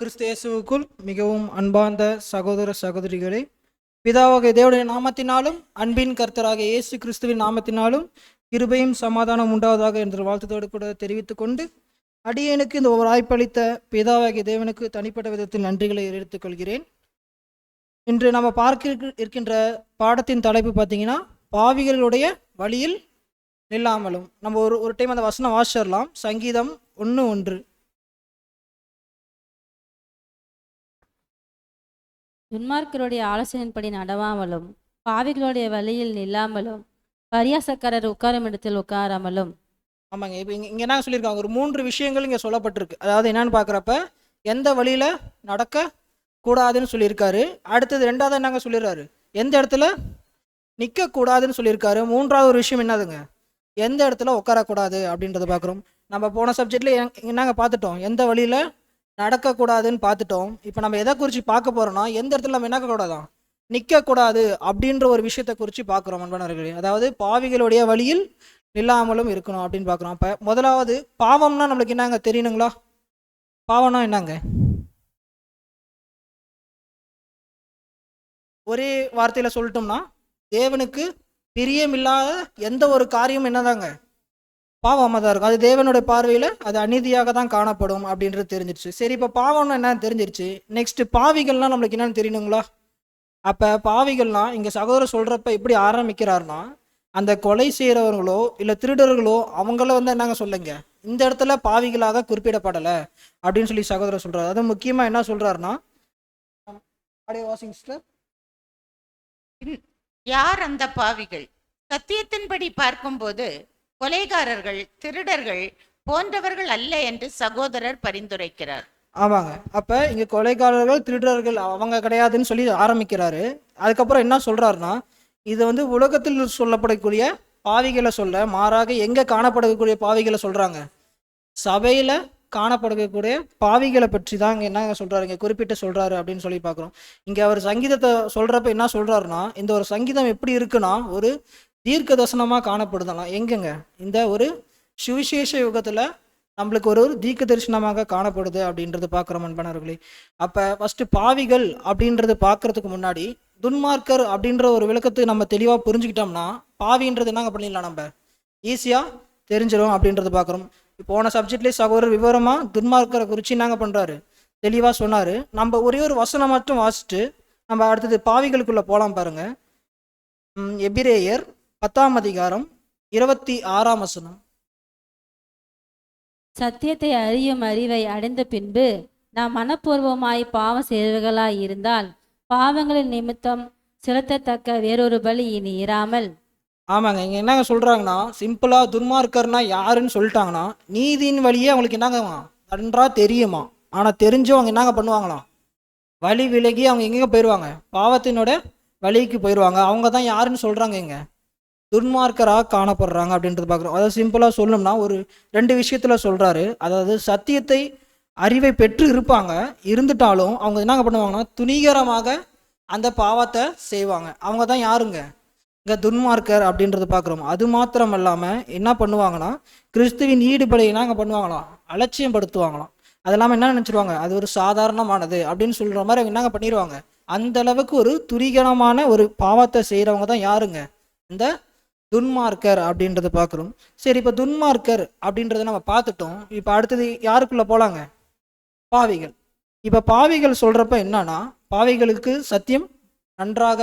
கிறிஸ்தேசுவுக்குள் மிகவும் அன்பார்ந்த சகோதர சகோதரிகளே பிதாவாக தேவனுடைய நாமத்தினாலும் அன்பின் கர்த்தராக இயேசு கிறிஸ்துவின் நாமத்தினாலும் கிருபையும் சமாதானம் உண்டாவதாக என்ற வாழ்த்துதோடு கூட தெரிவித்துக் கொண்டு அடியேனுக்கு இந்த ஒரு வாய்ப்பளித்த பிதாவாகிய தேவனுக்கு தனிப்பட்ட விதத்தில் நன்றிகளை எடுத்துக்கொள்கிறேன் இன்று நம்ம பார்க்க இருக்கின்ற பாடத்தின் தலைப்பு பார்த்தீங்கன்னா பாவிகளுடைய வழியில் நில்லாமலும். நம்ம ஒரு ஒரு டைம் அந்த வசனம் வாசிடலாம் சங்கீதம் ஒன்று ஒன்று. துன்மார்க்கருடைய ஆலோசனையின்படி நடவாமலும் பாவிகளுடைய வழியில் நில்லாமலும் பரியாசக்காரர் உட்காரும் இடத்தில் உட்காராமலும். ஆமாங்க. இப்போ இங்கே இங்கே என்ன சொல்லியிருக்காங்க? ஒரு மூன்று விஷயங்கள் இங்கே சொல்லப்பட்டிருக்கு. அதாவது என்னன்னு பார்க்குறப்ப எந்த வழியில் நடக்க கூடாதுன்னு சொல்லியிருக்காரு. அடுத்தது ரெண்டாவது என்னங்க சொல்லிடுறாரு? எந்த இடத்துல நிற்கக்கூடாதுன்னு சொல்லியிருக்காரு. மூன்றாவது ஒரு விஷயம் என்னதுங்க? எந்த இடத்துல உட்காரக்கூடாது அப்படின்றத பார்க்குறோம். நம்ம போன சப்ஜெக்டில் என்னங்க பார்த்துட்டோம்? எந்த வழியில் நடக்கக்கூடாதுன்னு பார்த்துட்டோம். இப்போ நம்ம எதை குறித்து பார்க்க போகிறோம்னா எந்த இடத்துல நம்ம என்ன நிற்கக்கூடாது அப்படின்ற ஒரு விஷயத்தை குறித்து பார்க்குறோம் அன்பனர்களே அதாவது பாவிகளுடைய வழியில் நில்லாமலும் இருக்கணும் அப்படின்னு பார்க்குறோம். அப்போ முதலாவது பாவம்னா நம்மளுக்கு என்னங்க? தெரியணுங்களா? பாவம்னா என்னங்க? ஒரே வார்த்தையில் சொல்லிட்டோம்னா தேவனுக்கு பிரியமில்லாத எந்த ஒரு காரியம் என்னதாங்க? பாவமாக தான் இருக்கும். அது தேவனுடைய பார்வையில் அது அநீதியாக தான் காணப்படும் அப்படின்றது தெரிஞ்சிருச்சு. சரி இப்போ பாவம்னா என்னன்னு தெரிஞ்சிருச்சு. நெக்ஸ்ட் பாவிகள்லாம் நம்மளுக்கு என்னன்னு தெரியணுங்களா? அப்போ பாவிகள்லாம் இங்கே சகோதரர் சொல்கிறப்ப எப்படி ஆரம்பிக்கிறாருன்னா அந்த கொலை செய்கிறவங்களோ இல்லை திருடர்களோ அவங்கள வந்து என்னங்க சொல்லுங்க? இந்த இடத்துல பாவிகளாக குறிப்பிடப்படலை அப்படின்னு சொல்லி சகோதரர் சொல்கிறார் அது முக்கியமாக என்ன சொல்கிறாருன்னா அப்படியே வாசிங் சிஸ்டர் யார் அந்த பாவிகள்? சத்தியத்தின்படி பார்க்கும்போது கொலைகாரர்கள் திருடர்கள் போன்றவர்கள் அல்ல என்று சகோதரர் பரிந்துரைக்கிறார். ஆமாங்க. அப்போ இங்கே கொலைகாரர்கள் திருடர்கள் அவங்க கிடையாதுன்னு சொல்லி ஆரம்பிக்கிறாரு. அதுக்கப்புறம் என்ன சொல்கிறாருன்னா இது வந்து உலகத்தில் சொல்லப்படக்கூடிய பாவிகளை சொல்ல மாறாக எங்கே காணப்படக்கூடிய பாவிகளை சொல்கிறாங்க சபையில் காணப்படக்கூடிய பாவிகளை பற்றி தான் இங்கே என்ன சொல்கிறாரு இங்கே குறிப்பிட்டு சொல்கிறாரு அப்படின்னு சொல்லி பார்க்குறோம் இங்கே அவர் சங்கீதத்தை சொல்கிறப்ப என்ன சொல்கிறாருன்னா இந்த ஒரு சங்கீதம் எப்படி இருக்குன்னா ஒரு தீர்க்க தரிசனமாக காணப்படுதலாம். எங்கெங்க? இந்த ஒரு சுவிசேஷ யுகத்தில் நம்மளுக்கு ஒரு ஒரு தீர்க்க தரிசனமாக காணப்படுது அப்படின்றது பார்க்குறோம் அன்பனவர்களே அப்போ ஃபஸ்ட்டு பாவிகள் அப்படின்றது பார்க்குறதுக்கு முன்னாடி துன்மார்க்கர் அப்படின்ற ஒரு விளக்கத்தை நம்ம தெளிவாக புரிஞ்சுக்கிட்டோம்னா பாவின்றது என்னங்க பண்ணிடலாம் நம்ம? ஈஸியாக தெரிஞ்சிடும் அப்படின்றது பார்க்குறோம். போன சப்ஜெக்ட்லேயே சகோதரர் விவரமாக துன்மார்க்கரை குறித்து நாங்கள் பண்ணுறாரு தெளிவாக சொன்னார். நம்ம ஒரே ஒரு வசனம் மட்டும் வாசிச்சுட்டு நம்ம அடுத்தது பாவிகளுக்குள்ளே போகலாம் பாருங்கள் எபிரேயர் பத்தாம் அதிகாரம் இருபத்தி ஆறாம் வசனம். சத்தியத்தை அறியும் அறிவை அடைந்த பின்பு நாம் மனப்பூர்வமாய் பாவம் செய்வர்களாய் இருந்தால் பாவங்களின் நிமித்தம் செலுத்தத்தக்க வேறொரு பலி இனி இராமல். ஆமாங்க இங்கே என்னங்க சொல்கிறாங்கன்னா சிம்பிளாக துன்மார்க்கர்னா யாருன்னு சொல்லிட்டாங்கன்னா நீதியின் வழியே அவங்களுக்கு என்னங்க நன்றா தெரியுமா? ஆனால் தெரிஞ்சும் அவங்க என்னங்க பண்ணுவாங்களாம் வழி விலகி அவங்க எங்கெங்க போயிடுவாங்க பாவத்தினோட வழிக்கு போயிடுவாங்க அவங்க தான் யாருன்னு சொல்கிறாங்க இங்க. துன்மார்க்கராக காணப்படுறாங்க அப்படின்றது பார்க்குறோம். அதாவது சிம்பிளாக சொல்லணும்னா ஒரு ரெண்டு விஷயத்தில் சொல்கிறாரு அதாவது சத்தியத்தை அறிவை பெற்று இருப்பாங்க. இருந்துட்டாலும் அவங்க என்ன பண்ணுவாங்கன்னா துணிகரமாக அந்த பாவத்தை செய்வாங்க. அவங்க தான் யாருங்க? இங்கே துன்மார்க்கர் அப்படின்றத பார்க்குறோம். அது மாத்திரம் இல்லாமல் என்ன பண்ணுவாங்கன்னா கிறிஸ்துவின் ஈடுபடை அங்கே பண்ணுவாங்களாம்? அலட்சியம் படுத்துவாங்களாம் அது இல்லாமல் என்ன நினச்சிருவாங்க? அது ஒரு சாதாரணமானது அப்படின்னு சொல்கிற மாதிரி அவங்க என்னங்க பண்ணிடுவாங்க அந்த அளவுக்கு ஒரு துரிகரமான ஒரு பாவத்தை செய்கிறவங்க தான் யாருங்க? இந்த துன்மார்க்கர் அப்படின்றத பார்க்குறோம். சரி இப்போ துன்மார்க்கர் அப்படின்றத நம்ம பார்த்துட்டோம். இப்போ அடுத்தது யாருக்குள்ளே போகலாங்க பாவிகள். இப்போ பாவிகள் சொல்கிறப்ப என்னன்னா பாவிகளுக்கு சத்தியம் நன்றாக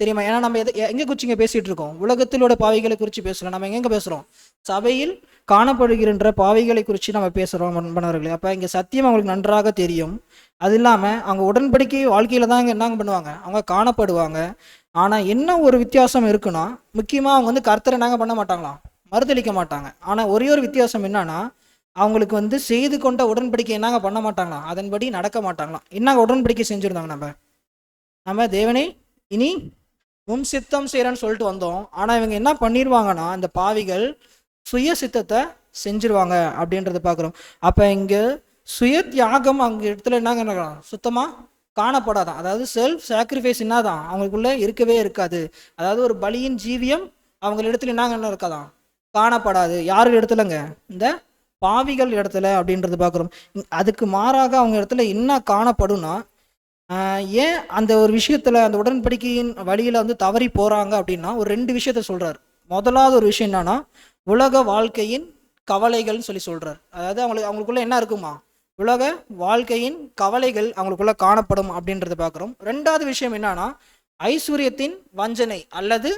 தெரியுமா? ஏன்னா நம்ம எதை எங்கே குறிச்சிங்க பேசிகிட்டு இருக்கோம்? உலகத்திலோட பாவிகளை குறித்து பேசலாம் நம்ம எங்கெங்கே பேசுகிறோம் சபையில் காணப்படுகின்ற பாவிகளை குறித்து நம்ம பேசுகிறோம் அன்பனவர்களே அப்போ இங்கே சத்தியம் அவங்களுக்கு நன்றாக தெரியும். அது இல்லாமல் அவங்க உடன்படிக்கை வாழ்க்கையில் தான் இங்கே என்னங்க பண்ணுவாங்க? அவங்க காணப்படுவாங்க. ஆனால் என்ன ஒரு வித்தியாசம் இருக்குன்னா முக்கியமாக அவங்க வந்து கர்த்தரை என்னங்க பண்ண மாட்டாங்களாம் மறுதளிக்க மாட்டாங்க. ஆனால் ஒரே ஒரு வித்தியாசம் என்னன்னா அவங்களுக்கு வந்து செய்து கொண்ட உடன்படிக்கை என்னங்க பண்ண மாட்டாங்களாம் அதன்படி நடக்க மாட்டாங்களாம் என்னங்க உடன்படிக்கை செஞ்சுருந்தாங்க நம்ம? நம்ம தேவனை இனி உம் சித்தம் செய்கிறேன்னு சொல்லிட்டு வந்தோம். ஆனால் இவங்க என்ன பண்ணிடுவாங்கன்னா இந்த பாவிகள் சுய சித்தத்தை செஞ்சிருவாங்க அப்படின்றத பார்க்குறோம் அப்போ இங்கே சுய தியாகம் அங்கே இடத்துல என்னங்க நடக்கலாம் சுத்தமாக காணப்படாதான் அதாவது செல்ஃப் சாக்ரிஃபைஸ் என்னதான் அவங்களுக்குள்ளே இருக்கவே இருக்காது. அதாவது ஒரு பலியின் ஜீவியம் அவங்க இடத்துல என்னங்க என்ன இருக்காதான் காணப்படாது. யார் இடத்துலங்க? இந்த பாவிகள் இடத்துல அப்படின்றது பார்க்குறோம். அதுக்கு மாறாக அவங்க இடத்துல என்ன காணப்படும்னா ஏன் அந்த ஒரு விஷயத்தில் அந்த உடன்படிக்கையின் வழியில் வந்து தவறி போகிறாங்க அப்படின்னா ஒரு ரெண்டு விஷயத்த சொல்கிறார் முதலாவது ஒரு விஷயம் என்னன்னா உலக வாழ்க்கையின் கவலைகள்னு சொல்லி சொல்கிறார் அதாவது அவங்களுக்கு அவங்களுக்குள்ள என்ன இருக்குமா? உலக வாழ்க்கையின் கவலைகள் அவங்களுக்குள்ள காணப்படும் அப்படின்றத பார்க்குறோம். ரெண்டாவது விஷயம் என்னன்னா ஐஸ்வர்யத்தின் வஞ்சனை அல்லது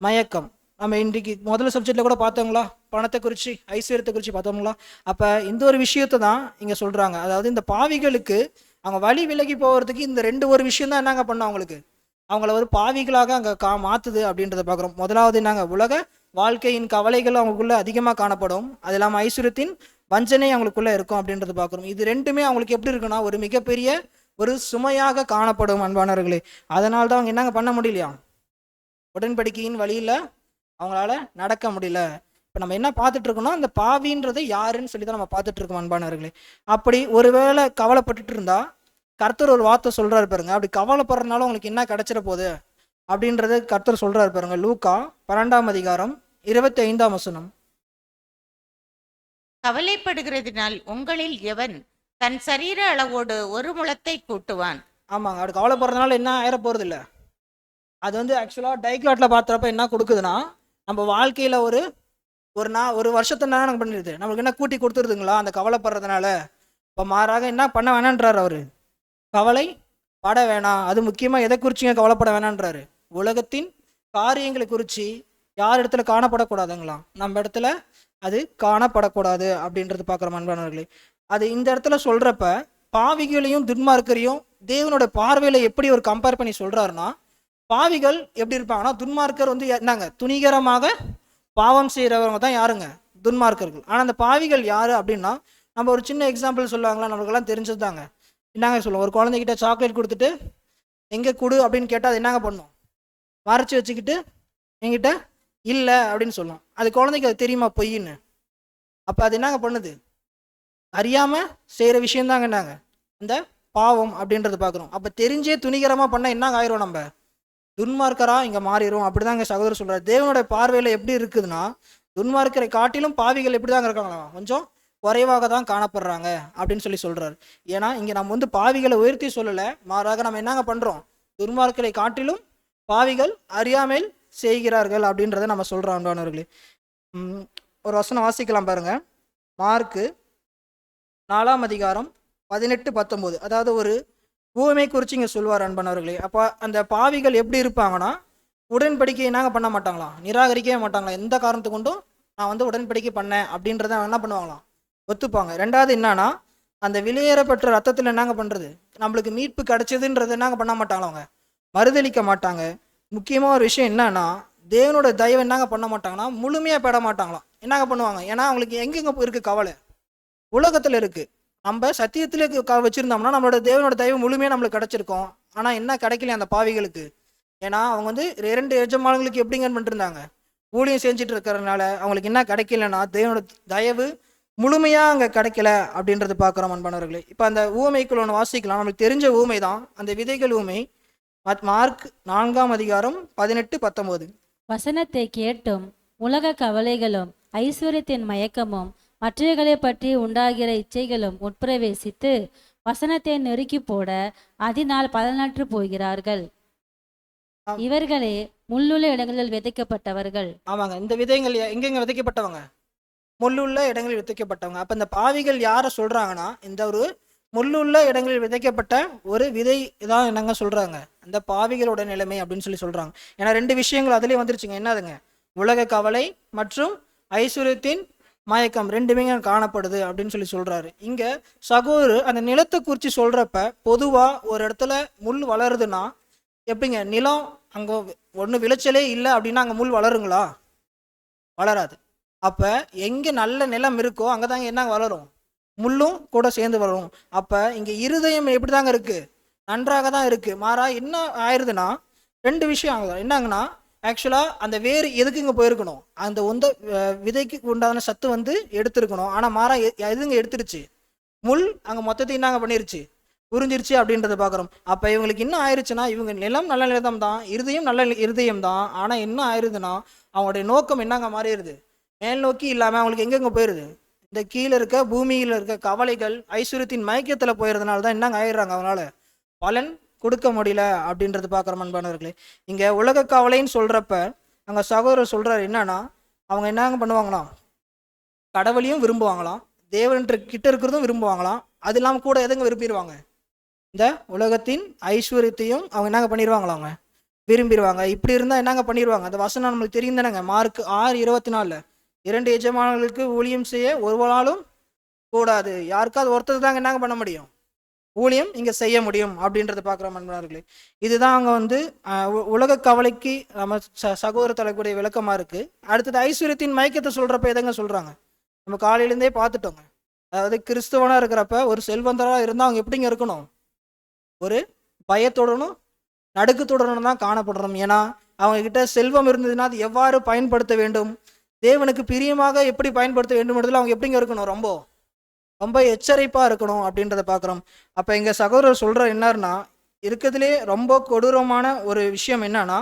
மயக்கம். நம்ம இன்றைக்கு முதல்ல சப்ஜெக்டில் கூட பார்த்தோங்களா? பணத்தை குறித்து ஐஸ்வர்யத்தை குறித்து பார்த்தோங்களா? அப்போ இந்த ஒரு விஷயத்தை தான் இங்கே சொல்கிறாங்க அதாவது இந்த பாவிகளுக்கு அவங்க வழி விலகி போகிறதுக்கு இந்த ரெண்டு ஒரு விஷயம் தான் என்னங்க பண்ணோம் அவங்களுக்கு? அவங்கள ஒரு பாவிகளாக அங்கே கா மாற்றுது அப்படின்றத பார்க்குறோம். முதலாவது என்னங்க? உலக வாழ்க்கையின் கவலைகள் அவங்களுக்குள்ள அதிகமாக காணப்படும். அது இல்லாமல் ஐஸ்வர்யத்தின் வஞ்சனை அவங்களுக்குள்ளே இருக்கும் அப்படின்றத பார்க்குறோம் இது ரெண்டுமே அவங்களுக்கு எப்படி இருக்குன்னா ஒரு மிகப்பெரிய ஒரு சுமையாக காணப்படும் அன்பானவர்களே. அதனால தான் அவங்க என்னங்க பண்ண முடியலையா? உடன்படிக்கையின் வழியில் அவங்களால நடக்க முடியல. இப்போ நம்ம என்ன பார்த்துட்டு இருக்கோம்னா அந்த பாவின்றது யாருன்னு சொல்லி தான் நம்ம பார்த்துட்டு இருக்கோம் அன்பானவர்களே. அப்படி ஒருவேளை கவலைப்பட்டுட்டு இருந்தா கர்த்தர் ஒரு வார்த்தை சொல்றாரு பாருங்க. அப்படி கவலைப்படுறதுனால உங்களுக்கு என்ன கிடைச்சிட போகுது? அப்படின்றது கர்த்தர் சொல்றாரு பாருங்க. லூக்கா பன்னெண்டாம் அதிகாரம் இருபத்தி ஐந்தாம் வசனம். கவலைப்படுகிறதினால் உங்களில் எவன் தன் சரீர அளவோடு ஒரு முழத்தை கூட்டுவான்? ஆமாங்க. அப்படி கவலைப்படுறதுனால என்ன ஆயிர போகிறது இல்லை அது வந்து ஆக்சுவலாக டைக்லாட்டில் பார்த்துறப்ப என்ன கொடுக்குதுன்னா நம்ம வாழ்க்கையில் ஒரு ஒரு நா ஒரு வருஷத்தை என்ன பண்ணிடுது நம்மளுக்கு என்ன கூட்டி கொடுத்துருதுங்களா? அந்த கவலைப்படுறதுனால. இப்போ மாறாக என்ன பண்ண வேணான்றார் அவர். கவலை பட வேணாம். அது முக்கியமாக எதை குறிச்சிங்க கவலைப்பட வேணான்றாரு? உலகத்தின் காரியங்களை குறித்து யார் இடத்துல காணப்படக்கூடாதுங்களாம். நம்ம இடத்துல அது காணப்படக்கூடாது அப்படின்றது பார்க்குறோம் அன்பானவர்களே அது இந்த இடத்துல சொல்கிறப்ப பாவிகளையும் துன்மார்க்கரையும் தேவனோட பார்வையில் எப்படி ஒரு கம்பேர் பண்ணி சொல்கிறாருன்னா பாவிகள் எப்படி இருப்பாங்கன்னா துன்மார்க்கர் வந்து என்னங்க துணிகரமாக பாவம் செய்கிறவங்க தான் யாருங்க? துன்மார்க்கர்கள். ஆனால் அந்த பாவிகள் யார் அப்படின்னா நம்ம ஒரு சின்ன எக்ஸாம்பிள் சொல்லுவாங்களா நம்மளுக்கெல்லாம் தெரிஞ்சது தாங்க என்னங்க சொல்லுவோம்? ஒரு குழந்தைகிட்ட சாக்லேட் கொடுத்துட்டு எங்கே கொடு அப்படின்னு கேட்டால் அது என்னங்க பண்ணும்? மறைச்சி வச்சுக்கிட்டு எங்கிட்ட இல்லை அப்படின்னு சொல்லலாம். அது குழந்தைக்கு அது தெரியுமா பொய்ன்னு? அப்போ அது என்னங்க பண்ணுது? அறியாமல் செய்கிற விஷயம்தாங்க என்னங்க இந்த பாவம் அப்படின்றத பார்க்குறோம் அப்போ தெரிஞ்சே துணிகரமாக பண்ணால் என்னங்க ஆயிரும் நம்ம? துன்மார்க்கரா இங்கே மாறிடும் அப்படிதாங்க சகோதரர் சொல்கிறார் தேவனுடைய பார்வையில் எப்படி இருக்குதுன்னா துன்மார்க்கரை காட்டிலும் பாவிகள் எப்படி தாங்க இருக்காங்களா? கொஞ்சம் குறைவாக தான் காணப்படுறாங்க அப்படின்னு சொல்லி சொல்கிறார் ஏன்னா இங்கே நம்ம வந்து பாவிகளை உயர்த்தி சொல்லலை. மாறாக நம்ம என்னங்க பண்ணுறோம் துன்மார்க்கரை காட்டிலும் பாவிகள் அறியாமல் செய்கிறார்கள் அப்படின்றத நம்ம சொல்கிறோம் அன்பானவர்களே ஒரு வசனம் வாசிக்கலாம் பாருங்கள் மார்க்கு நாலாம் அதிகாரம் பதினெட்டு பத்தொம்போது அதாவது ஒரு பூமை குறித்து இங்கே சொல்வார் அன்பானவர்களே அப்போ அந்த பாவிகள் எப்படி இருப்பாங்கன்னா உடன்படிக்கை நாங்கள் பண்ண மாட்டாங்களாம் நிராகரிக்கவே மாட்டாங்களாம் எந்த காரணத்து கொண்டும் நான் வந்து உடன்படிக்கை பண்ணேன் அப்படின்றத என்ன பண்ணுவாங்களாம்? ஒத்துப்பாங்க. ரெண்டாவது என்னன்னா அந்த வெளியேறப்பட்ட ரத்தத்தில் என்னங்க பண்ணுறது நம்மளுக்கு மீட்பு கிடைச்சதுன்றது என்னங்க பண்ண மாட்டாங்களா அவங்க? மறுதளிக்க மாட்டாங்க. முக்கியமாக ஒரு விஷயம் என்னன்னா தேவனோட தயவு என்னங்க பண்ண மாட்டாங்கன்னா முழுமையாக பெற மாட்டாங்களாம். என்னங்க பண்ணுவாங்க? ஏன்னா அவங்களுக்கு எங்கெங்கே இருக்குது கவலை? உலகத்தில் இருக்குது நம்ம சத்தியத்தில் க வச்சுருந்தோம்னா நம்மளோட தேவனோட தயவு முழுமையாக நம்மளுக்கு கிடச்சிருக்கோம். ஆனால் என்ன கிடைக்கல அந்த பாவிகளுக்கு? ஏன்னா அவங்க வந்து இரண்டு எஜமானங்களுக்கு எப்படிங்க பண்ணிருந்தாங்க ஊழியம் செஞ்சுட்டு இருக்கிறதுனால அவங்களுக்கு என்ன கிடைக்கலன்னா தேவனோட தயவு முழுமையாக அங்கே கிடைக்கல அப்படின்றது பார்க்குறோம் அன்பானவர்களே. இப்போ அந்த ஊமைக்குள்ள ஒன்று வாசிக்கலாம். நம்மளுக்கு தெரிஞ்ச ஊமை தான் அந்த விதைகள் ஊமை மார்க் நான்காம் அதிகாரம் பதினெட்டு பத்தொம்போது வசனத்தை கேட்டும் உலக கவலைகளும் ஐஸ்வர்யத்தின் மயக்கமும் மற்றவைகளை பற்றி உண்டாகிற இச்சைகளும் உட்பிரவேசித்து வசனத்தை நெருக்கி போட அதனால் பலனற்று போகிறார்கள். இவர்களே முள்ளுள்ள இடங்களில் விதைக்கப்பட்டவர்கள். ஆமாங்க. இந்த விதைகள் எங்கெங்க விதைக்கப்பட்டவங்க? முள்ளுள்ள இடங்களில் விதைக்கப்பட்டவங்க. அப்போ இந்த பாவிகள் யாரை சொல்றாங்கன்னா இந்த ஒரு முள்ளுள்ள இடங்களில் விதைக்கப்பட்ட ஒரு விதை தான் என்னங்க சொல்கிறாங்க அந்த பாவிகளோட நிலைமை அப்படின்னு சொல்லி சொல்கிறாங்க ஏன்னா ரெண்டு விஷயங்கள் அதுலேயே வந்துருச்சுங்க. என்னதுங்க? உலக கவலை மற்றும் ஐஸ்வர்யத்தின் மயக்கம் ரெண்டுமே காணப்படுது அப்படின்னு சொல்லி சொல்கிறாரு இங்கே சகோதரர் அந்த நிலத்தை குறித்து சொல்கிறப்ப பொதுவாக ஒரு இடத்துல முள் வளருதுன்னா எப்படிங்க? நிலம் அங்கே ஒன்று விளைச்சலே இல்லை அப்படின்னா அங்கே முள் வளருங்களா? வளராது. அப்போ எங்கே நல்ல நிலம் இருக்கோ அங்கே தாங்க என்ன வளரும்? முள்ளும் கூட சேர்ந்து வரும் அப்போ இங்கே இருதயம் எப்படி தாங்க இருக்குது நன்றாக தான் இருக்குது மாறா என்ன ஆயிடுதுன்னா ரெண்டு விஷயம் ஆகுது. என்னங்கன்னா ஆக்சுவலாக அந்த வேர் எதுக்கு இங்கே போயிருக்கணும்? அந்த உந்த விதைக்கு உண்டான சத்து வந்து எடுத்துருக்கணும். ஆனால் மாறா எ- எதுங்க எடுத்துருச்சு? முள் அங்கே மொத்தத்தையும் என்னங்க பண்ணிருச்சு? புரிஞ்சிருச்சு அப்படின்றத பார்க்குறோம் அப்போ இவங்களுக்கு என்ன ஆயிடுச்சுன்னா இவங்க நிலம் நல்ல நிலம் தான் இருதயம் நல்ல இருதயம் தான் ஆனால் என்ன ஆயிருதுன்னா அவங்களுடைய நோக்கம் என்னங்க மாறிடுது? மேல் நோக்கி இல்லாமல் அவங்களுக்கு எங்கெங்கே போயிருது? இந்த கீழே இருக்க பூமியில் இருக்க கவலைகள் ஐஸ்வர்யத்தின் மயக்கத்தில் போயிடுறதுனால தான் என்னங்க ஆயிடுறாங்க. அவங்களால பலன் கொடுக்க முடியல அப்படின்றது பார்க்குற அன்பானவர்களே. இங்கே உலக கவலைன்னு சொல்கிறப்ப அங்கே சகோதரர் சொல்கிறாரு என்னன்னா அவங்க என்னங்க பண்ணுவாங்களாம்? கடவுளையும் விரும்புவாங்களாம். தேவன்ற கிட்ட இருக்கிறதும் விரும்புவாங்களாம். அது இல்லாமல் கூட எதுங்க விரும்பிடுவாங்க? இந்த உலகத்தின் ஐஸ்வர்யத்தையும் அவங்க என்னங்க பண்ணிடுவாங்களா அவங்க விரும்பிடுவாங்க. இப்படி இருந்தால் என்னங்க பண்ணிடுவாங்க? அந்த வசனம் நம்மளுக்கு தெரியும் தானேங்க. மார்க் ஆறு இருபத்தி நாலில். இரண்டு எஜமானர்களுக்கு ஊழியம் செய்ய ஒருவராலும் கூடாது. யாருக்காவது ஒருத்தர் தாங்க என்னங்க பண்ண முடியும்? ஊழியம் இங்கே செய்ய முடியும் அப்படின்றத பார்க்குறோம் அன்பர்களே இதுதான் அங்கே வந்து உ- உலக கவலைக்கு நம்ம ச சகோதர தலைக்கூடிய விளக்கமாக இருக்குது அடுத்தது ஐஸ்வர்யத்தின் மயக்கத்தை சொல்கிறப்ப எதங்க சொல்கிறாங்க நம்ம காலையிலேருந்தே பார்த்துட்டோங்க. அதாவது கிறிஸ்தவனாக இருக்கிறப்ப ஒரு செல்வந்தராக இருந்தால் அவங்க எப்படிங்க இருக்கணும்? ஒரு பயத்துடனும் நடுக்கத்துடனும் தான் காணப்படுறோம். ஏன்னா அவங்கக்கிட்ட செல்வம் இருந்ததுன்னா அது எவ்வாறு பயன்படுத்த வேண்டும்? தேவனுக்கு பிரியமாக எப்படி பயன்படுத்த வேண்டும்ன்றதுல அவங்க எப்படிங்க இருக்கணும்? ரொம்ப ரொம்ப எச்சரிப்பாக இருக்கணும் அப்படின்றத பார்க்குறோம். அப்போ எங்கள் சகோதரர் சொல்கிற என்னாருன்னா இருக்கிறதுலே ரொம்ப கொடூரமான ஒரு விஷயம் என்னன்னா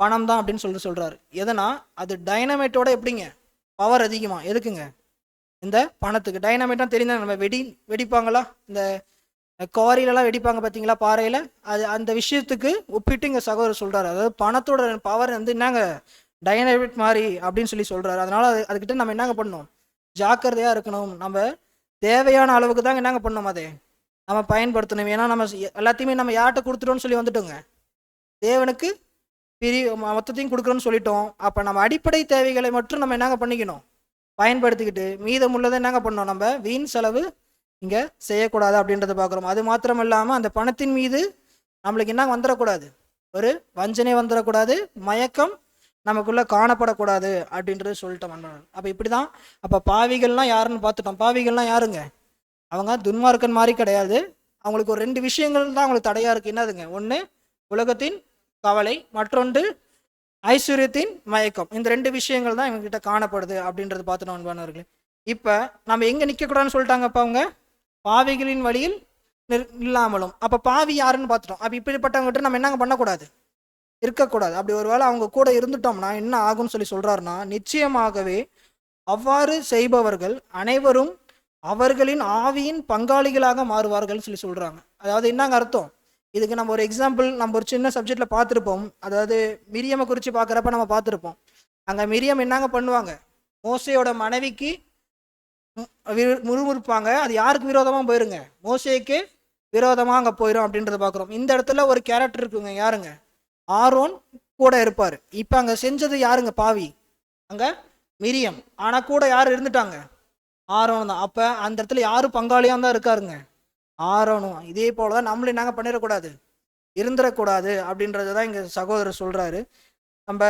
பணம் தான் அப்படின்னு சொல்லிட்டு சொல்கிறாரு எதனா அது டைனமேட்டோட எப்படிங்க? பவர் அதிகமாக எதுக்குங்க? இந்த பணத்துக்கு. டைனமேட்டாக தெரியுதா நம்ம வெடி வெடிப்பாங்களா? இந்த குவாரிலலாம் வெடிப்பாங்க பார்த்தீங்களா பாறையில்? அது அந்த விஷயத்துக்கு ஒப்பிட்டு இங்கே சகோதரர் சொல்கிறாரு அதாவது பணத்தோட பவர் வந்து என்னங்க? டைனமிட் மாதிரி அப்படின்னு சொல்லி சொல்கிறாரு அதனால் அது அதுக்கிட்ட நம்ம என்னங்க பண்ணணும்? ஜாக்கிரதையாக இருக்கணும். நம்ம தேவையான அளவுக்கு தாங்க என்னங்க பண்ணணும் அதை? நம்ம பயன்படுத்தணும். ஏன்னா நம்ம எல்லாத்தையுமே நம்ம யார்கிட்ட கொடுத்துட்டோம்னு சொல்லி வந்துட்டோங்க. தேவனுக்கு பிரி மொத்தத்தையும் கொடுக்குறோன்னு சொல்லிட்டோம். அப்போ நம்ம அடிப்படை தேவைகளை மட்டும் நம்ம என்னங்க பண்ணிக்கணும்? பயன்படுத்திக்கிட்டு மீதம் உள்ளதை என்னங்க பண்ணோம் நம்ம வீண் செலவு இங்கே செய்யக்கூடாது அப்படின்றத பார்க்குறோம். அது மாத்திரம் இல்லாமல் அந்த பணத்தின் மீது நம்மளுக்கு என்ன வந்துடக்கூடாது ஒரு வஞ்சனை வந்துடக்கூடாது மயக்கம் நமக்குள்ளே காணப்படக்கூடாது அப்படின்றது சொல்லிட்டோம் அன்பர்கள் அப்போ இப்படி தான் அப்போ பாவிகள்லாம் யாருன்னு பார்த்துட்டோம். பாவிகள்லாம் யாருங்க? அவங்க துன்மார்க்கன் மாதிரி கிடையாது. அவங்களுக்கு ஒரு ரெண்டு விஷயங்கள் தான் அவங்களுக்கு தடையாக இருக்குது என்னதுங்க? ஒன்று உலகத்தின் கவலை. மற்றொன்று ஐஸ்வர்யத்தின் மயக்கம். இந்த ரெண்டு விஷயங்கள் தான் இவங்ககிட்ட காணப்படுது அப்படின்றது பார்த்துட்டோம் அன்பானவர்களே இப்போ நம்ம எங்கே நிற்கக்கூடாதுன்னு சொல்லிட்டாங்கப்பா அவங்க? பாவிகளின் வழியில் நிற்- இல்லாமலும் அப்போ பாவி யாருன்னு பார்த்துட்டோம். அப்போ இப்படிப்பட்டவங்ககிட்ட நம்ம என்னங்க பண்ணக்கூடாது? இருக்கக்கூடாது. அப்படி ஒருவேளை அவங்க கூட இருந்துட்டோம்னா என்ன ஆகும்னு சொல்லி சொல்கிறாருன்னா நிச்சயமாகவே அவ்வாறு செய்பவர்கள் அனைவரும் அவர்களின் ஆவியின் பங்காளிகளாக மாறுவார்கள் சொல்லி சொல்கிறாங்க அதாவது என்னங்க அர்த்தம்? இதுக்கு நம்ம ஒரு எக்ஸாம்பிள் நம்ம ஒரு சின்ன சப்ஜெக்டில் பார்த்துருப்போம். அதாவது மிரியமை குறித்து பார்க்குறப்ப நம்ம பார்த்துருப்போம். அங்கே மிரியம் என்னங்க பண்ணுவாங்க? மோசையோட மனைவிக்கு மு- முறுமுறுப்பாங்க. அது யாருக்கு விரோதமாக போயிருங்க? மோசைக்கு விரோதமாக அங்கே போயிடும் அப்படின்றத பார்க்குறோம். இந்த இடத்துல ஒரு கேரக்டர் இருக்குங்க. யாருங்க? ஆரோன் கூட இருப்பார். இப்போ அங்கே செஞ்சது யாருங்க? பாவி. அங்கே மிரியம். ஆனால் கூட யார் இருந்துட்டாங்க? ஆரோன் தான். அப்போ அந்த இடத்துல யார் பங்காளியாக தான் இருக்காருங்க? ஆரோனும். இதே போல தான் நம்மளும் நாங்கள் பண்ணிடக்கூடாது? இருந்துடக்கூடாது அப்படின்றது தான் இங்கே சகோதரர் சொல்கிறாரு நம்ம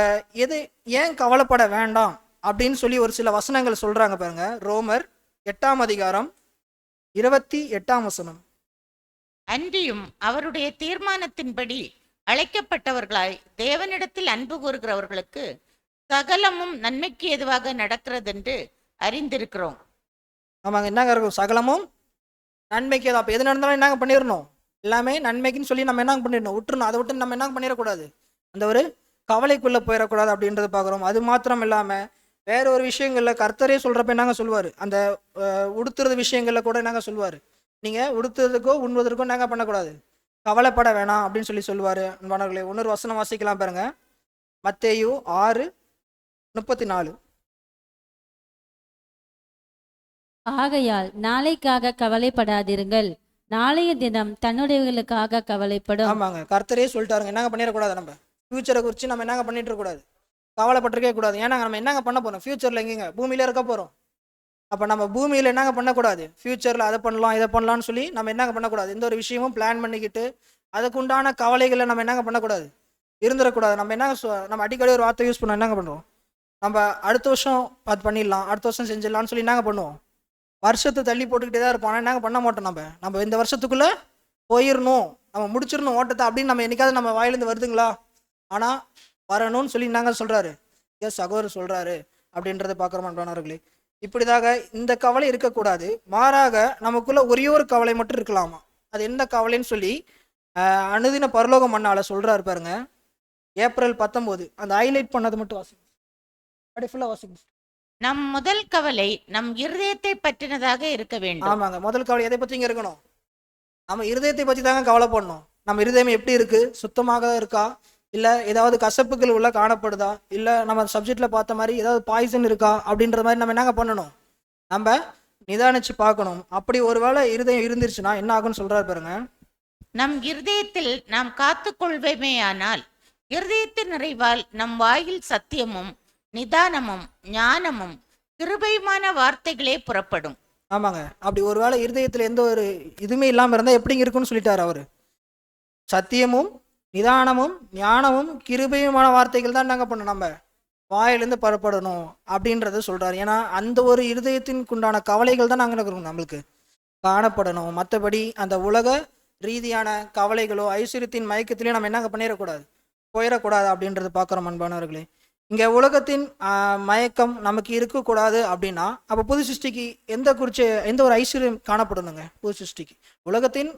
எது ஏன் கவலைப்பட வேண்டாம் அப்படின்னு சொல்லி ஒரு சில வசனங்கள் சொல்கிறாங்க பாருங்க. ரோமர் எட்டாம் அதிகாரம் இருபத்தி எட்டாம் வசனம். அன்றியும் அவருடைய தீர்மானத்தின்படி அழைக்கப்பட்டவர்களாய் தேவனிடத்தில் அன்பு கூறுகிறவர்களுக்கு சகலமும் நன்மைக்கு எதுவாக நடக்கிறதென்று அறிந்திருக்கிறோம். ஆமாங்க என்னங்க இருக்கும்? சகலமும் நன்மைக்கு ஏதோ அப்போ எது நடந்தாலும் என்னங்க பண்ணிடணும் எல்லாமே நன்மைக்குன்னு சொல்லி நம்ம என்னங்க பண்ணிடணும் விட்டுறணும். அதை விட்டு நம்ம என்ன பண்ணிடக்கூடாது அந்த ஒரு கவலைக்குள்ளே போயிடக்கூடாது அப்படின்றத பார்க்குறோம் அது மாத்திரம் இல்லாமல் வேற ஒரு விஷயங்களில் கர்த்தரே சொல்கிறப்ப என்னங்க சொல்லுவார்? அந்த உடுத்துறது விஷயங்களில் கூட என்னங்க சொல்லுவார்? நீங்கள் உடுத்துறதுக்கோ உண்ணுவதற்கோ என்னங்க பண்ணக்கூடாது? கவலைப்பட வேணாம் அப்படின்னு சொல்லி சொல்லுவார் அன்பானவர்களே. இன்னொரு வசனம் வாசிக்கலாம் பாருங்க. மத்தேயு ஆறு முப்பத்தி நாலு ஆகையால் நாளைக்காக கவலைப்படாதிருங்கள். நாளைய தினம் தன்னுடையவர்களுக்காக கவலைப்படும். ஆமாங்க. கர்த்தரே சொல்லிட்டாருங்க. என்னங்க பண்ணிடக்கூடாது நம்ம? ஃபியூச்சரை குறித்து நம்ம என்னங்க பண்ணிட்டு இருக்கக்கூடாது? கவலைப்பட்டிருக்கே கூடாது. ஏன்னா நம்ம என்னங்க பண்ண போறோம்? ஃபியூச்சரில் எங்கேங்க? பூமியில இருக்க போகிறோம் அப்போ நம்ம பூமியில் என்னங்க பண்ணக்கூடாது? ஃப்யூச்சரில் அதை பண்ணலாம் இதை பண்ணலாம்னு சொல்லி நம்ம என்னங்க பண்ணக்கூடாது? எந்த ஒரு விஷயமும் பிளான் பண்ணிக்கிட்டு அதுக்குண்டான கவலைகளை நம்ம என்னங்க பண்ணக்கூடாது? இருந்துடக்கூடாது. நம்ம என்னங்க சொ- நம்ம அடிக்கடி ஒரு வார்த்தை யூஸ் பண்ணோம். என்னங்க பண்ணுவோம்? நம்ம அடுத்த வருஷம் அது பண்ணிடலாம் அடுத்த வருஷம் செஞ்சிடலாம்னு சொல்லி என்னங்க பண்ணுவோம்? வருஷத்தை தள்ளி போட்டுக்கிட்டே தான் இருப்போம். ஆனால் என்னங்க பண்ண மாட்டோம் நம்ம? நம்ம இந்த வருஷத்துக்குள்ளே போயிடணும் நம்ம முடிச்சிடணும் ஓட்டத்தை அப்படின்னு நம்ம என்னைக்காவது நம்ம வாயிலேருந்து வருதுங்களா? ஆனால் வரணும்னு சொல்லி நாங்கள் சொல்கிறாரு எஸ் சகோதரர் சொல்கிறாரு அப்படின்றத பார்க்குறோம் அன்பானவர்களே. இப்படிதாக இந்த கவலை இருக்கக்கூடாது. மாறாக நமக்குள்ள ஒரே ஒரு கவலை மட்டும் இருக்கலாமா? அது என்ன கவலைன்னு சொல்லி அனுதின பரலோக மண்ணால சொல்கிறாரு பாருங்க. ஏப்ரல் பத்தொம்போது அந்த ஹைலைட் பண்ணது மட்டும் வாசிங்க. அப்படியே ஃபுல்லாக வாசிங்க. நம் முதல் கவலை நம் இருதயத்தை பற்றினதாக இருக்க வேண்டும். ஆமாங்க. முதல் கவலை எதை பற்றி இங்கே இருக்கணும்? நம்ம இருதயத்தை பற்றி தாங்க கவலைப்படணும் நம்ம இருதயம் எப்படி இருக்கு? சுத்தமாக இருக்கா? இல்லை ஏதாவது கசப்புகள் உள்ள காணப்படுதா? இல்லை நம்ம சப்ஜெக்டில் பார்த்த மாதிரி ஏதாவது பாய்சன் இருக்கா? அப்படின்ற மாதிரி நம்ம என்னங்க பண்ணணும்? நம்ம நிதானிச்சு பார்க்கணும். அப்படி ஒருவேளை இருதயம் இருந்துருச்சுன்னா என்ன ஆகும்னு சொல்றாரு பாருங்க. நம் இருதயத்தில் நாம் காத்துக்கொள்வேமேயானால் இருதயத்தின் நிறைவால் நம் வாயில் சத்தியமும் நிதானமும் ஞானமும் கிருபையுமான வார்த்தைகளே புறப்படும். ஆமாங்க. அப்படி ஒருவேளை இருதயத்தில் எந்த ஒரு இதுவுமே இல்லாமல் இருந்தால் எப்படிங்க இருக்குன்னு சொல்லிட்டாரு அவர். சத்தியமும் நிதானமும் ஞானமும் கிருபையுமான வார்த்தைகள் தான் நாங்கள் பண்ணணும் நம்ம. வாயிலேருந்து பரப்படணும் அப்படின்றத சொல்கிறார் ஏன்னா அந்த ஒரு இருதயத்தின்குண்டான கவலைகள் தான் நாங்கள் இருக்கிறோம் நம்மளுக்கு. காணப்படணும். மற்றபடி அந்த உலக ரீதியான கவலைகளோ ஐஸ்வர்யத்தின் மயக்கத்திலையும் நம்ம என்னங்க பண்ணிடக்கூடாது? போயிடக்கூடாது அப்படின்றத பார்க்குறோம் அன்பானவர்களே. இங்கே உலகத்தின் மயக்கம் நமக்கு இருக்கக்கூடாது அப்படின்னா அப்போ புது சிருஷ்டிக்கு எந்த குறிச்ச எந்த ஒரு ஐஸ்வர்யம் காணப்படணுங்க புது சிருஷ்டிக்கு. உலகத்தின்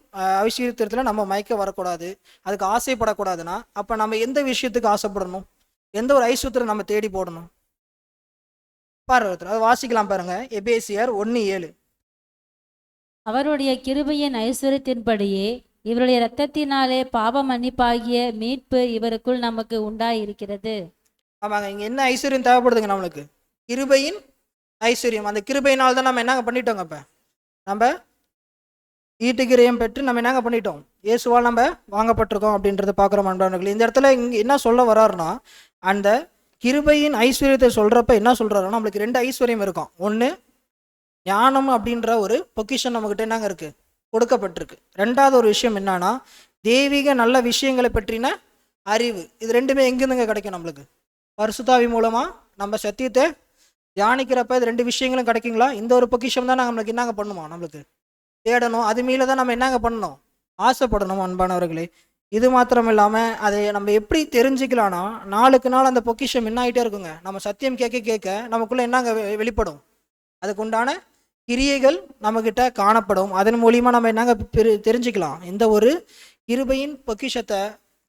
ஐஸ்வர்யத்திரத்தில் நம்ம மயக்க வரக்கூடாது அதுக்கு ஆசைப்படக்கூடாதுன்னா அப்போ நம்ம எந்த விஷயத்துக்கு ஆசைப்படணும்? எந்த ஒரு ஐஸ்வரத்தில் நம்ம தேடி போடணும்? பாரு ஒருத்தர். அதை வாசிக்கலாம் பாருங்க. எபேசியர் ஒன்று ஏழு. அவருடைய கிருபையின் ஐஸ்வர்யத்தின்படியே இவருடைய இரத்தத்தினாலே பாவ மன்னிப்பாகிய மீட்பு இவருக்குள் நமக்கு உண்டாயிருக்கிறது. ஆமாங்க இங்கே என்ன ஐஸ்வர்யம் தேவைப்படுதுங்க நம்மளுக்கு? கிருபையின் ஐஸ்வர்யம். அந்த கிருபையினால் தான் நம்ம என்னங்க பண்ணிட்டோங்க இப்போ? நம்ம ஈட்டுக்கிரயம் பெற்று நம்ம என்னங்க பண்ணிட்டோம்? இயேசுவால் நம்ம வாங்கப்பட்டிருக்கோம் அப்படின்றத பார்க்குறோம் அன்பானவர்கள். இந்த இடத்துல இங்கே என்ன சொல்ல வர்றாருன்னா அந்த கிருபையின் ஐஸ்வர்யத்தை சொல்கிறப்ப என்ன சொல்கிறாருன்னா நம்மளுக்கு ரெண்டு ஐஸ்வர்யம் இருக்கும். ஒன்று ஞானம் அப்படின்ற ஒரு பொக்கிஷன் நம்மக்கிட்ட என்னங்க இருக்குது கொடுக்கப்பட்டிருக்கு. ரெண்டாவது ஒரு விஷயம் என்னன்னா தெய்வீக நல்ல விஷயங்களை பற்றின அறிவு. இது ரெண்டுமே எங்கேருந்துங்க கிடைக்கும் நம்மளுக்கு? பரிசுத்தாவி மூலமாக நம்ம சத்தியத்தை தியானிக்கிறப்ப இது ரெண்டு விஷயங்களும் கிடைக்குங்களா? இந்த ஒரு பொக்கிஷம் தான் நம்மளுக்கு என்னங்க பண்ணுமா? நம்மளுக்கு தேடணும். அது மேலே தான் நம்ம என்னங்க பண்ணணும்? ஆசைப்படணும் அன்பானவர்களே. இது மாத்திரம் இல்லாமல் அதை நம்ம எப்படி தெரிஞ்சுக்கலாம்னா நாளுக்கு நாள் அந்த பொக்கிஷம் என்ன ஆகிட்டே இருக்குங்க. நம்ம சத்தியம் கேட்க கேட்க நமக்குள்ளே என்னங்க வெ- வெளிப்படும்? அதுக்கு உண்டான கிரியைகள் நம்மக்கிட்ட காணப்படும். அதன் மூலியமாக நம்ம என்னங்க பெரு- தெரிஞ்சுக்கலாம். இந்த ஒரு கிருபையின் பொக்கிஷத்தை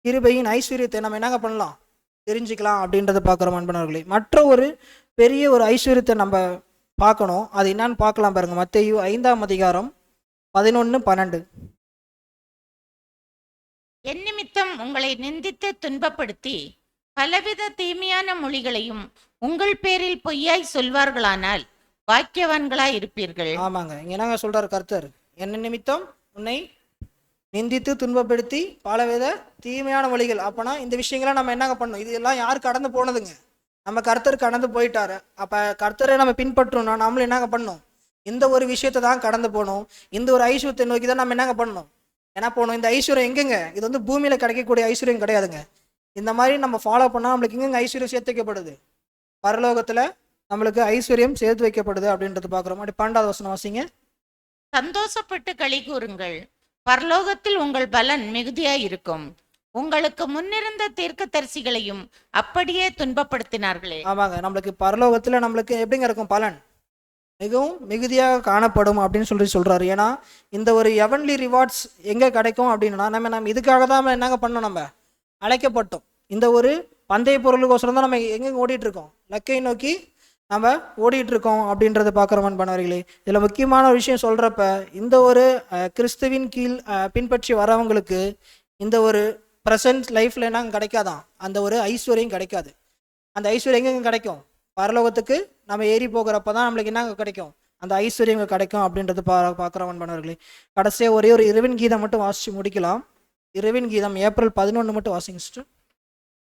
கிருபையின் ஐஸ்வர்யத்தை நம்ம என்னங்க பண்ணலாம்? தெரிஞ்சுக்கலாம் அப்படின்றத பார்க்குறோம் அன்பனவர்களே மற்ற ஒரு பெரிய ஒரு ஐஸ்வர்யத்தை நம்ம பார்க்கணும். அது என்னன்னு பார்க்கலாம் பாருங்க. மத்தேயு ஐந்தாம் அதிகாரம் பதினொன்று பன்னெண்டு. என் நிமித்தம் உங்களை நிந்தித்து துன்பப்படுத்தி பலவித தீமையான மொழிகளையும் உங்கள் பேரில் பொய்யாய் சொல்வார்களானால் பாக்கியவான்களாய் இருப்பீர்கள் ஆமாங்க. இங்க என்னங்க சொல்றாரு கர்த்தர்? என்ன நிமித்தம் உன்னை நிந்தித்து துன்பப்படுத்தி பலவித தீமையான வழிகள். அப்போனா இந்த விஷயங்களை நம்ம என்னங்க பண்ணணும்? இது எல்லாம் யார் கடந்து போனதுங்க? நம்ம கர்த்தர் கடந்து போயிட்டாரு. அப்போ கர்த்தரை நம்ம பின்பற்றணும்னா நம்மளும் என்னங்க பண்ணணும்? இந்த ஒரு விஷயத்தை தான் கடந்து போகணும். இந்த ஒரு ஐஸ்வர்யத்தை நோக்கி தான் நம்ம என்னங்க பண்ணணும்? என்ன போகணும் இந்த ஐஸ்வர்யம் எங்கெங்க? இது வந்து பூமியில் கிடைக்கக்கூடிய ஐஸ்வர்யம் கிடையாதுங்க. இந்த மாதிரி நம்ம ஃபாலோ பண்ணால் நம்மளுக்கு எங்கெங்க ஐஸ்வர்யம் சேர்த்து வைக்கப்படுது பரலோகத்தில் நம்மளுக்கு ஐஸ்வர்யம் சேர்த்து வைக்கப்படுது அப்படின்றது பார்க்குறோம். அப்படி பன்னெண்டாவது வசனம் வாசிங்க. சந்தோஷப்பட்டு களி கூறுங்கள். பரலோகத்தில் உங்கள் பலன் மிகுதியாயிருக்கும் உங்களுக்கு முன்னிருந்த தீர்க்கதரிசிகளையும் அப்படியே துன்பப்படுத்தினார்களே. ஆமாங்க நம்மளுக்கு பரலோகத்தில் நம்மளுக்கு எப்படிங்க இருக்கும் பலன்? மிகவும் மிகுதியாக காணப்படும் அப்படின்னு சொல்லி சொல்றாரு. ஏன்னா இந்த ஒரு எவன்லி ரிவார்ட்ஸ் எங்கே கிடைக்கும் அப்படின்னா நம்ம நம்ம இதுக்காக தான் நம்ம என்னங்க பண்ணோம் நம்ம? அழைக்கப்பட்டோம். இந்த ஒரு பந்தய பொருளுக்கோசரம் தான் நம்ம எங்கே ஓடிட்டு இருக்கோம்? லக்கை நோக்கி நம்ம ஓடிட்டுருக்கோம் அப்படின்றத பார்க்குறவன் பண்ணவர்களே இதில் முக்கியமான ஒரு விஷயம் சொல்கிறப்ப இந்த ஒரு கிறிஸ்துவின் கீழ் பின்பற்றி வரவங்களுக்கு இந்த ஒரு ப்ரெசன்ட் லைஃப்பில் என்ன கிடைக்காதான்? அந்த ஒரு ஐஸ்வர்யம் கிடைக்காது. அந்த ஐஸ்வர்யம் எங்கே கிடைக்கும்? பரலோகத்துக்கு நம்ம ஏறி போகிறப்ப தான் நம்மளுக்கு என்ன கிடைக்கும்? அந்த ஐஸ்வர்யம் கிடைக்கும் அப்படின்றது பா பார்க்குறவன் பண்ணவர்களே கடைசியாக ஒரே ஒரு இரவின் கீதம் மட்டும் வாசித்து முடிக்கலாம். இரவின் கீதம் ஏப்ரல் பதினொன்று மட்டும் வாசிங்க sister.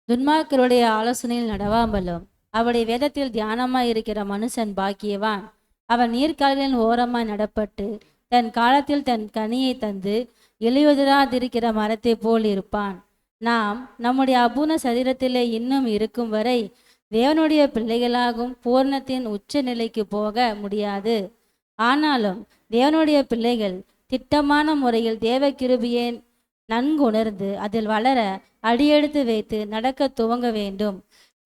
துன்மார்க்கருடைய ஆலோசனையில் நடவாமலும் அவருடைய வேதத்தில் தியானமாய் இருக்கிற மனுஷன் பாக்கியவான். அவன் நீர்க்காலின் ஓரமாய் நடப்பட்டு தன் காலத்தில் தன் கனியை தந்து இலையுதிராதிருக்கிற மரத்தைப் போல் இருப்பான். நாம் நம்முடைய அபூர்ண சரீரத்திலே இன்னும் இருக்கும் வரை தேவனுடைய பிள்ளைகளாகும் பூர்ணத்தின் உச்ச நிலைக்கு போக முடியாது. ஆனாலும் தேவனுடைய பிள்ளைகள் திட்டமான முறையில் தேவ கிருபியை நன்குணர்ந்து அதில் வளர அடியெடுத்து வைத்து நடக்க துவங்க வேண்டும்.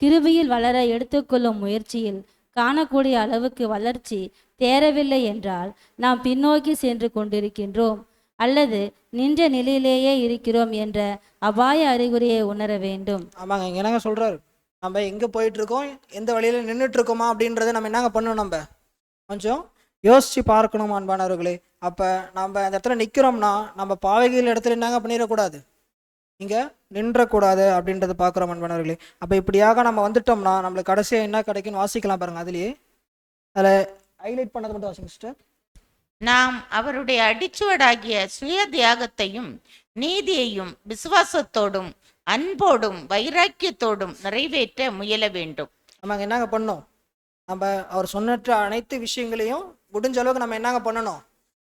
கிருபியில் வளர எடுத்துக்கொள்ளும் முயற்சியில் காணக்கூடிய அளவுக்கு வளர்ச்சி தேரவில்லை என்றால் நாம் பின்னோக்கி சென்று கொண்டிருக்கின்றோம். அல்லது நின்ற நிலையிலேயே இருக்கிறோம் என்ற அபாய அறிகுறியை உணர வேண்டும். ஆமாங்க இங்க என்னங்க சொல்றாரு? நம்ம எங்கே போயிட்டுருக்கோம்? எந்த வழியில நின்றுட்டு இருக்கோமா அப்படின்றத நம்ம என்னங்க பண்ணணும் நம்ம? கொஞ்சம் யோசித்து பார்க்கணும் அன்பானவர்களே. அப்போ நம்ம அந்த இடத்துல நிற்கிறோம்னா நம்ம பாவைகள் இடத்துல என்னங்க பண்ணிடக்கூடாது? இங்கே நின்றக்கூடாது அப்படின்றத பார்க்குறோம் அன்பானவர்களே. அப்போ இப்படியாக நம்ம வந்துட்டோம்னா நம்மளுக்கு கடைசியாக என்ன கிடைக்குன்னு வாசிக்கலாம் பாருங்கள் அதுலேயே. அதில் ஹைலைட் பண்ணதை மட்டும் வாசிங்க சிஸ்டர் நாம் அவருடைய அடிச்சுவடாகிய சுய தியாகத்தையும் நீதியையும் விசுவாசத்தோடும் அன்போடும் வைராக்கியத்தோடும் நிறைவேற்ற முயல வேண்டும். நம்ம என்னங்க பண்ணோம்? நம்ம அவர் சொன்னற்ற அனைத்து விஷயங்களையும் முடிஞ்ச அளவுக்கு நம்ம என்னங்க பண்ணணும்?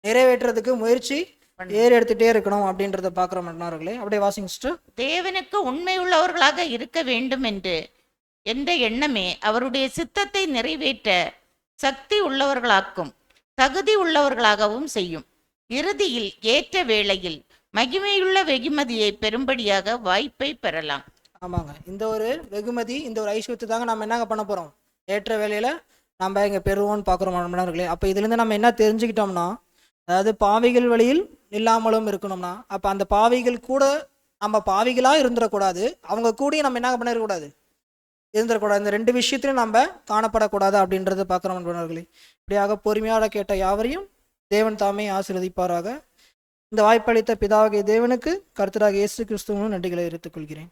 நிறைவேற்றுறதுக்கு முயற்சி ஏறி எடுத்துகிட்டே இருக்கணும் அப்படின்றத பார்க்குறோம் அன்பானவர்களே அப்படியே சிஸ்டர் தேவனுக்கு உண்மையுள்ளவர்களாக இருக்க வேண்டும் என்று என்ற எண்ணமே அவருடைய சித்தத்தை நிறைவேற்ற சக்தி உள்ளவர்களாக்கும் தகுதி உள்ளவர்களாகவும் செய்யும். இறுதியில் ஏற்ற வேளையில் மகிமையுள்ள வெகுமதியை பெறும்படியாக வாய்ப்பை பெறலாம். ஆமாங்க. இந்த ஒரு வெகுமதி இந்த ஒரு ஐஸ்வர்யத்தை தாங்க நம்ம என்னங்க பண்ண போகிறோம் ஏற்ற வேலையில் நம்ம இங்கே பெறுவோம்னு பார்க்குறோம் மனமர்களே அப்போ இதுலேருந்து நம்ம என்ன தெரிஞ்சுக்கிட்டோம்னா அதாவது பாவிகள் வழியில் இல்லாமலும் இருக்கணும்னா அப்போ அந்த பாவிகள் கூட நம்ம பாவிகளாக இருந்துடக்கூடாது. அவங்க கூடயும் நம்ம என்ன பண்ணிடக்கூடாது? இருந்துடக்கூடாது. இந்த ரெண்டு விஷயத்திலையும் நம்ம காணப்படக்கூடாது அப்படின்றத பார்க்குறோம் நண்பர்களே. இப்படியாக பொறுமையாக கேட்ட யாவரையும் தேவன் தாமே ஆசீர்வதிப்பாராக. இந்த வாய்ப்பளித்த பிதாவாகிய தேவனுக்கு கருத்தராக இயேசு கிறிஸ்துவனும் நன்றிகளை எடுத்துக்கொள்கிறேன்.